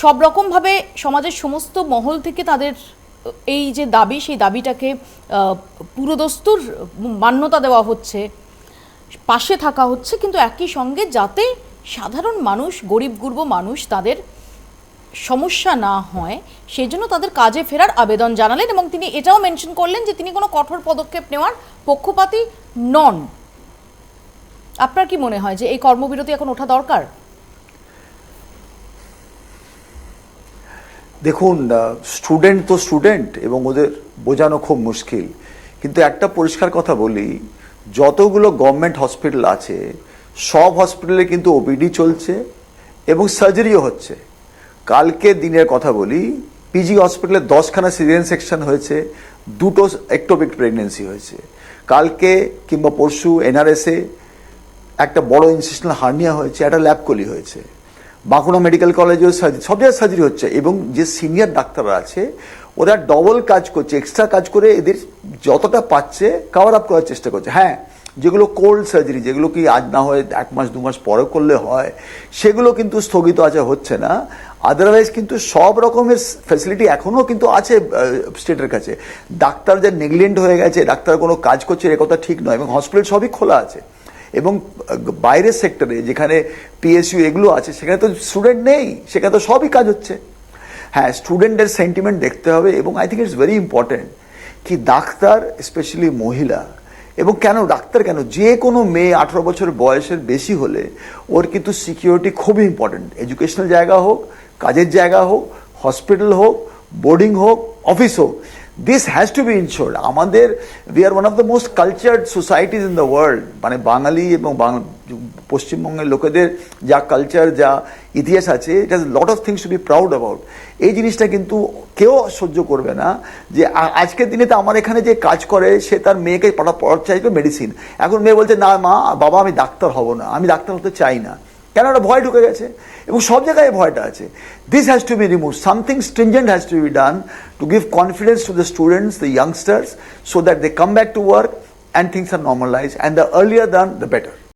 সব রকমভাবে সমাজের সমস্ত মহল থেকে তাদের, এই যে দাবি, সেই দাবিটাকে পুরোদস্তুর মান্যতা দেওয়া হচ্ছে, পাশে থাকা হচ্ছে, কিন্তু একই সঙ্গে যাতে সাধারণ মানুষ, গরিব গুরব মানুষ তাদের সমস্যা না হয় সেই জন্য তাদের কাজে ফেরার আবেদন জানালেন এবং তিনি এটাও মেনশন করলেন যে তিনি কোনো কঠোর পদক্ষেপ নেওয়ার পক্ষপাতী নন। আপনার কি মনে হয় যে এই কর্মবিরতি এখন ওঠা দরকার? দেখুন স্টুডেন্ট তো স্টুডেন্ট এবং ওদের বোঝানো খুব মুশকিল। কিন্তু একটা পরিষ্কার কথা বলি, যতগুলো গভর্নমেন্ট হসপিটাল আছে, সব হসপিটালে কিন্তু ওপিডি চলছে এবং সার্জারিও হচ্ছে। কালকে দিনের কথা বলি পিজি হসপিটালে দশখানা সিরিয়ান সেকশন হয়েছে, দুটো একটোপিক প্রেগনেন্সি হয়েছে। কালকে কিংবা পরশু এনআরএসে একটা বড় ইনসিশনাল হার্নিয়া হয়েছে, একটা ল্যাবকলি হয়েছে। বাঁকুড়া মেডিকেল কলেজেও সার্জারি, সব জায়গায় সার্জারি হচ্ছে। এবং যে সিনিয়র ডাক্তাররা আছে, ওরা ডবল কাজ করছে এক্সট্রা কাজ করে এদের যতটা পাচ্ছে কাভার আপ করার চেষ্টা করছে। হ্যাঁ যেগুলো কোল্ড সার্জারি যেগুলো কি আজ না হয়, এক মাস, দু মাস পরে করলে হয়, সেগুলো কিন্তু স্থগিত আছে, হচ্ছে না। আদারওয়াইজ কিন্তু সব রকমের ফ্যাসিলিটি এখনও কিন্তু আছে স্টেটের কাছে। ডাক্তার যে নেগলেন্ট হয়ে গেছে, ডাক্তার কোনো কাজ করছে, এ কথা ঠিক নয়। এবং হসপিটাল সবই খোলা আছে। এবং বাইরের সেক্টরে যেখানে পিএসইউ এগুলো আছে, সেখানে তো স্টুডেন্ট নেই, সেখানে তো সবই কাজ হচ্ছে। হ্যাঁ স্টুডেন্টের সেন্টিমেন্ট দেখতে হবে এবং I think it's very important কি ডাক্তার স্পেশালি মহিলা, এবং কেন ডাক্তার কেন? যে কোনো মেয়ে আঠারো বছর বয়সের বেশি হলে ওর কিন্তু সিকিউরিটি খুবই ইম্পর্টেন্ট এডুকেশনাল জায়গা হোক, কাজের জায়গা হোক হসপিটাল হোক বোর্ডিং হোক অফিস হোক। This has to be ensured আমাদের we are one of the most cultured societies in the world মানে বাঙালি এবং পশ্চিমবঙ্গের লোকেদের যা কালচার যা ইতিহাস আছে it has lot of things to be proud about এই জিনিসটা কিন্তু কেউ সহ্য করবে না যে আজকের দিনে তো আমার এখানে যে কাজ করে, সে তার মেয়েকে পড়া পড়াতে চাইবে মেডিসিন এখন মেয়ে বলছে, না মা, বাবা, আমি ডাক্তার হব না, আমি ডাক্তার হতে চাই না। কেন একটা ভয় ঢুকে গেছে এবং সব জায়গায় ভয়টা আছে this has to be remove something stringent has to be done to give confidence to the students the youngsters so that they come back to work and things are normalized and the earlier done the better